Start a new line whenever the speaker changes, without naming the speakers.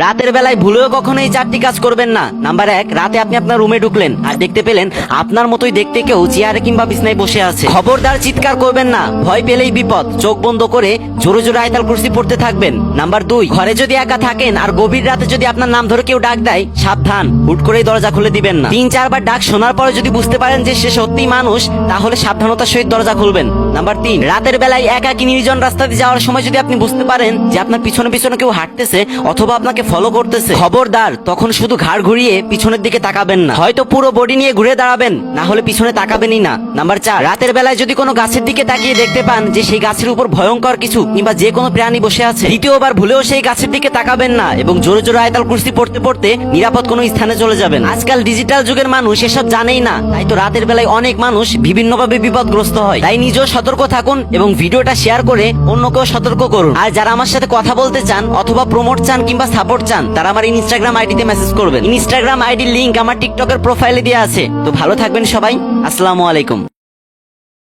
রাতের বেলায় ভুলেও কখনো এই চারটি কাজ করবেন না। নাম্বার এক, রাতে আপনি আপনার রুমে ঢুকলেন আর দেখতে পেলেন আপনার মতোই দেখতে কেউ চেয়ারে কিংবা বিছনায় বসে আছে। খবরদার চিৎকার করবেন না, ভয় পেলেই বিপদ। চোখ বন্ধ করে জোরে জোরে আয়তাল কুর্সি পড়তে থাকবেন। নাম্বার দুই, ঘরে যদি একা থাকেন আর গভীর রাতে যদি আপনার নাম ধরে কেউ ডাক দেয়, সাবধান, হুট করেই দরজা খুলে দিবেন না। তিন চারবার ডাক শোনার পরে যদি বুঝতে পারেন যে সে সত্যি মানুষ, তাহলে সাবধানতার সহিত দরজা খুলবেন। নাম্বার তিন, রাতের বেলায় একাকি নির্জন রাস্তা দিয়ে যাওয়ার সময় যদি আপনি বুঝতে পারেন যে আপনার পিছনে পিছনে কেউ হাঁটতেছে অথবা আপনাকে ফলো করতেছে। খবরদার, তখন শুধু ঘাড় ঘুরিয়ে পিছনের দিকে তাকাবেন না। হয়তো পুরো বডি নিয়ে ঘুরে দাঁড়াবেন, না হলে পিছনে তাকাবেনই না। নাম্বার চার, রাতের বেলায় যদি কোনো গাছের দিকে তাকিয়ে দেখতে পান যে সেই গাছের উপর ভয়ঙ্কর কিছু কিংবা যে কোনো প্রাণী বসে আছে, দ্বিতীয়বার ভুলেও সেই গাছের দিকে তাকাবেন না এবং জোরে জোরে আয়তাল কুর্সি পড়তে পড়তে নিরাপদ কোনো স্থানে চলে যাবেন। আজকাল ডিজিটাল যুগের মানুষ এসব জানেই না, তাই তো রাতের বেলায় অনেক মানুষ বিভিন্নভাবে বিপদগ্রস্ত হয়। তাই নিজেও সতর্ক থাকুন এবং ভিডিওটা শেয়ার করে অন্যকেও সতর্ক করুন। আর যারা আমার সাথে কথা বলতে চান অথবা প্রমোট চান কিংবা সাপোর্ট চান, তারা আমার ইনস্টাগ্রাম আইডিতে মেসেজ করবেন। ইনস্টাগ্রাম আইডির লিংক আমার টিকটকের প্রোফাইলে দেওয়া আছে। তো ভালো থাকবেন সবাই। আসসালামু আলাইকুম।